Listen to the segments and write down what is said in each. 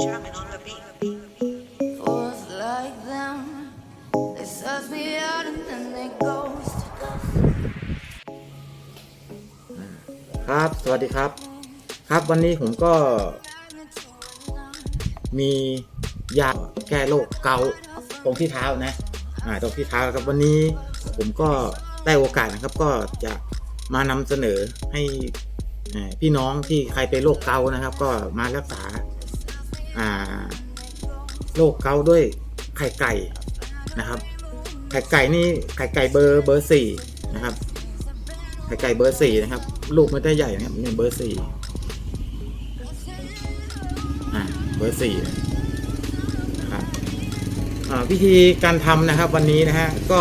Jamming on the beat. was like them. They suss me out and then they ghost. ครับ สวัสดีครับ ครับวันนี้ผมก็ มียาแก้โรคเกาต์ตรงที่เท้านะ อ่า ตรงที่เท้าครับวันนี้ผมก็ได้โอกาสนะครับ ก็จะมานำเสนอให้พี่น้องที่ใครเป็นโรคเกาต์นะครับ ก็มารักษา โรคเกาด้วยไข่ไก่นะครับ ไข่ไก่นี่ไข่ไก่เบอร์เบอร์สี่นะครับ ไข่ไก่เบอร์สี่นะครับ ลูกไม่ได้ใหญ่นะครับนี่เบอร์สี่อ่าเบอร์สี่นะครับอ่าวิธีการทำนะครับวันนี้นะฮะก็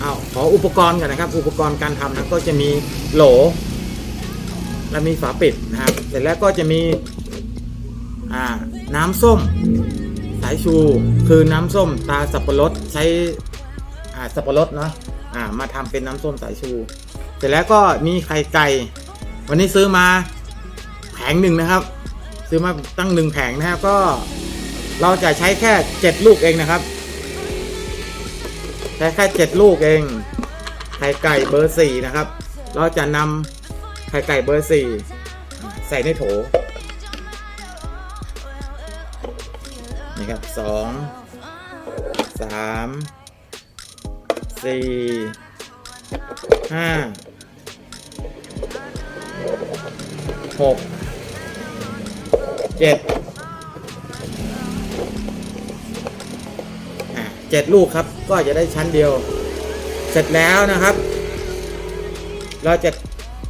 เอาขออุปกรณ์กันนะครับ อุปกรณ์การทำนะก็จะมีโหล และมีฝาปิดนะครับเสร็จแล้วก็จะมี น้ำส้ม สายชูคือน้ำส้มตาสับปะรดใช้สับปะรดเนาะมาทำเป็นน้ำส้มสายชู เสร็จแล้วก็มีไข่ไก่ วันนี้ซื้อมาแผงหนึ่งนะครับ ซื้อมาตั้งหนึ่งแผงนะครับก็เราจะใช้แค่เจ็ดลูกเองนะครับ ใช้แค่เจ็ดลูกเอง ไข่ไก่เบอร์สี่นะครับ เราจะนำไข่ไก่เบอร์สี่ใส่ในโถ นี่ครับสองสามสี่ห้าหกเจ็ดเจ็ดลูกครับก็จะได้ชั้นเดียว เสร็จแล้วนะครับ เราจะ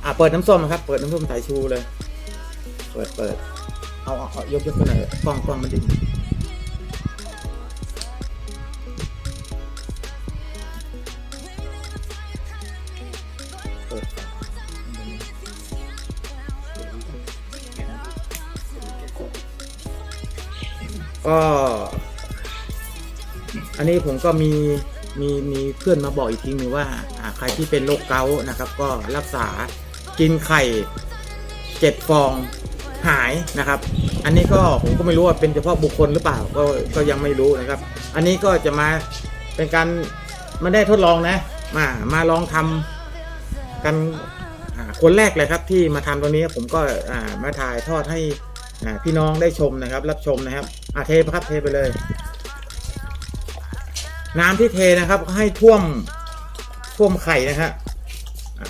อะเปิดน้ำส้มนะครับ เปิดน้ำส้มสายชูเลย เปิดเปิดเอาเอาเอายกยกขึ้นหน่อยกล้องกล้องมันดิ่ง เปิดก็อันนี้ผมก็มีมีมีเพื่อนมาบอกอีกทีนึงว่าอ่าใครที่เป็นโรคเกาต์นะครับ ก็รักษากินไข่เจ็ดฟองหายนะครับ อันนี้ก็ผมก็ไม่รู้ว่าเป็นเฉพาะบุคคลหรือเปล่าก็ก็ยังไม่รู้นะครับ อันนี้ก็จะมาเป็นการไม่ได้ทดลองนะ มามาลองทำ กันคนแรกเลยครับที่มาทำตรงนี้ผมก็มาถ่ายทอดให้พี่น้องได้ชมนะครับ รับชมนะครับอาเทไปครับเทไปเลย น้ำที่เทนะครับให้ท่วมท่วมไข่นะฮะ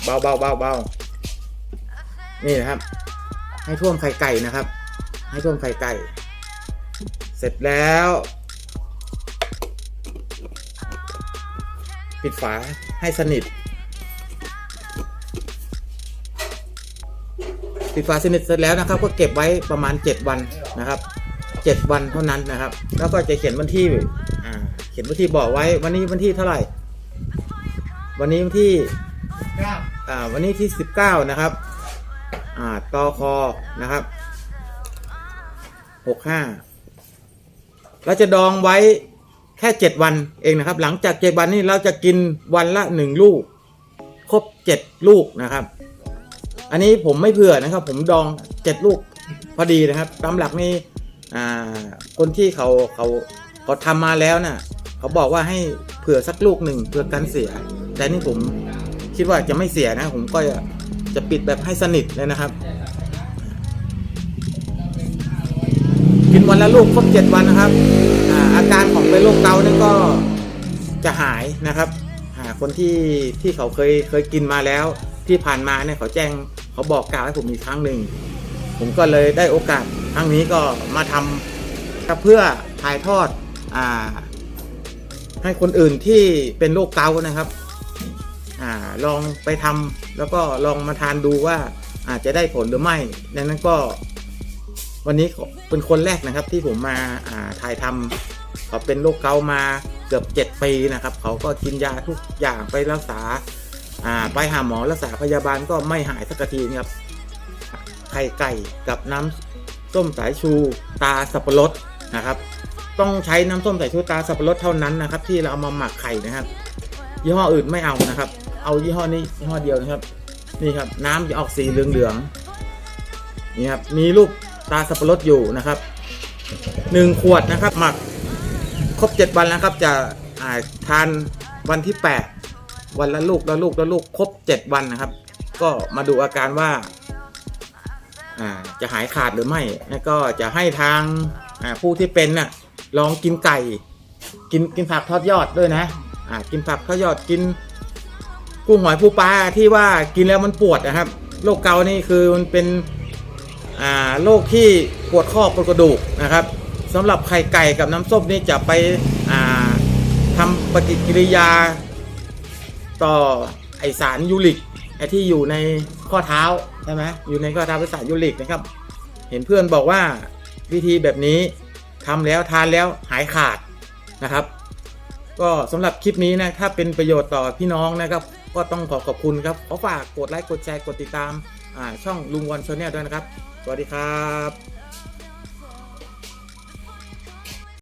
เบาเบาเบาเบานี่นะครับ ให้ท่วมไข่ไก่นะครับ ให้ท่วมไข่ไก่ เสร็จแล้ว ปิดฝาให้สนิท ปิดฝาสนิทเสร็จแล้วนะครับ ก็เก็บไว้ประมาณ 7 วันนะครับ 7 วันเท่านั้นนะครับ แล้วก็จะเขียนวันที่เขียนวันที่บอกไว้วันนี้วันที่เท่าไหร่ วันนี้วันที่วันนี้ที่ 19 นะครับอ่าตอคอนะครับ 65เราจะดองไว้แค่ 7 วันเองนะครับ หลังจาก 7 วันนี้เราจะกินวันละ 1 ลูก ครบ 7 ลูกนะครับ อันนี้ผมไม่เผื่อนะครับ ผมดอง7ลูกพอดีนะครับตามหลักนี่คนที่เขาเขาเขาทำมาแล้วน่ะเขาบอกว่าให้เผื่อสักลูกหนึ่งเพื่อกันเสีย แต่นี่ผมคิดว่าจะไม่เสียนะ ผมก็จะจะปิดแบบให้สนิทเลยนะครับ กินวันละลูกครบเจ็ดวันนะครับอาอาการของเป็นโรคเกาต์นี่ก็จะหายนะครับอ่าคนที่ที่เขาเคยเคยกินมาแล้วที่ผ่านมาเนี่ยเขาแจ้ง เขาบอกกล่าวให้ผมอีกครั้งหนึ่ง ผมก็เลยได้โอกาสครั้งนี้ก็มาทำก็เพื่อถ่ายทอดอ่าให้คนอื่นที่เป็นโรคเกาต์นะครับอ่าลองไปทำแล้วก็ลองมาทานดูว่าอาจจะได้ผลหรือไม่ดังนั้นก็ วันนี้เป็นคนแรกนะครับที่ผมมาอ่าถ่ายทำเขาเป็นโรคเกาต์มาเกือบ7ปีนะครับ เขาก็กินยาทุกอย่างไปรักษา อ่าไปหาหมอรักษาพยาบาลก็ไม่หายสักทีนะครับ ไข่ไก่กับน้ำส้มสายชูตาสับปะรดนะครับ ต้องใช้น้ำส้มสายชูตาสับปะรดเท่านั้นนะครับ ที่เราเอามาหมักไข่นะครับ ยี่ห้ออื่นไม่เอานะครับ เอายี่ห้อนี้ยี่ห้อเดียวนะครับ นี่ครับ น้ำจะออกสีเหลืองๆนี่ครับมีรูปตาสับปะรดอยู่นะครับ1ขวดนะครับ หมักครบ7วันแล้วครับ จะทานวันที่8 วันละลูกละลูกละลูกครบ 7 วันนะครับ ก็มาดูอาการว่าอ่าจะหายขาดหรือไม่แล้วก็จะให้ทางผู้ที่เป็นน่ะลองกินไก่ กินกินผักทอดยอดด้วยนะอ่ากินผักทอดยอดกินกุ้งหอยปูปลาที่ว่ากินแล้วมันปวดนะครับโรคเกาต์นี่คือมันเป็นอ่าโรคที่ปวดข้อปวดกระดูกนะครับสำหรับไข่ไก่กับน้ำส้มนี่จะไปอ่าทำปฏิกิริยา ต่อไอสารยูริกไอที่อยู่ในข้อเท้าใช่ไหมอยู่ในข้อเท้าเป็นสารยูริกนะครับ เห็นเพื่อนบอกว่าวิธีแบบนี้ทำแล้วทานแล้วหายขาดนะครับ ก็สำหรับคลิปนี้นะถ้าเป็นประโยชน์ต่อพี่น้องนะครับ ก็ต้องขอขอบคุณครับขอฝากกดไลค์กดแชร์กดติดตามช่องลุงวันชาแนลด้วยนะครับ สวัสดีครับ